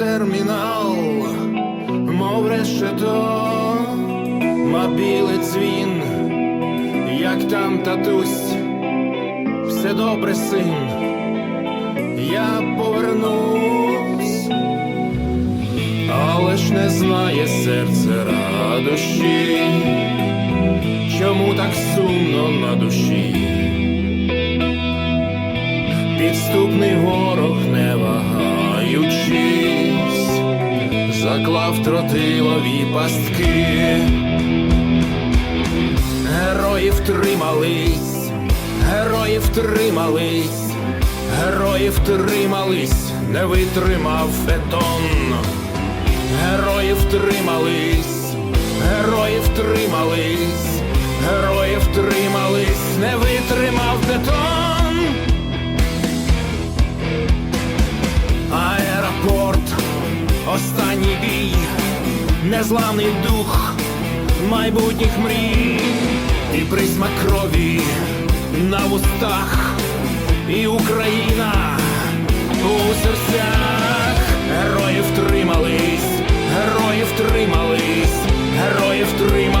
термінал, мов решето, мобілий дзвін, як там татусь, все добре, син, я повернусь, але ж не знає серце радощі, чому так сумно на душі. Підступний ворог, не заклав тротилові пастки. Герої втримались, герої втримались, герої втримались, не витримав бетон. Герої втримались, герої втримались, герої втримались, не витримав бетон. Незламний дух майбутніх мрій, і присмак крові на вустах, і Україна у серцях. Герої втримались, герої втримались, герої втримались,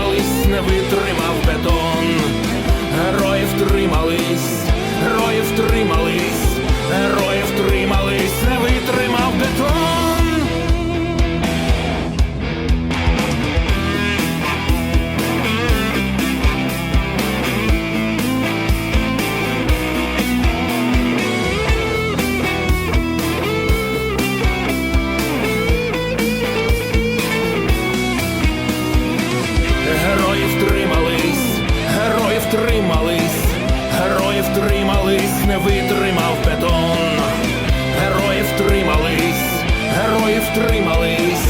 втримались, герої втримались, не витримав бетон. Герої втримались, герої втримались,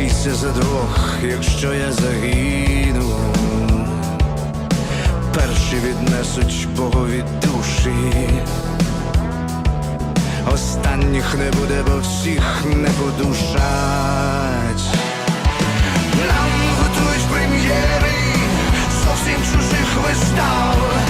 Бийся за двох, якщо я загину. Перші віднесуть Богові душі. Останніх не буде, бо всіх не подушать. Нам готують прем'єри зовсім чужих вистав.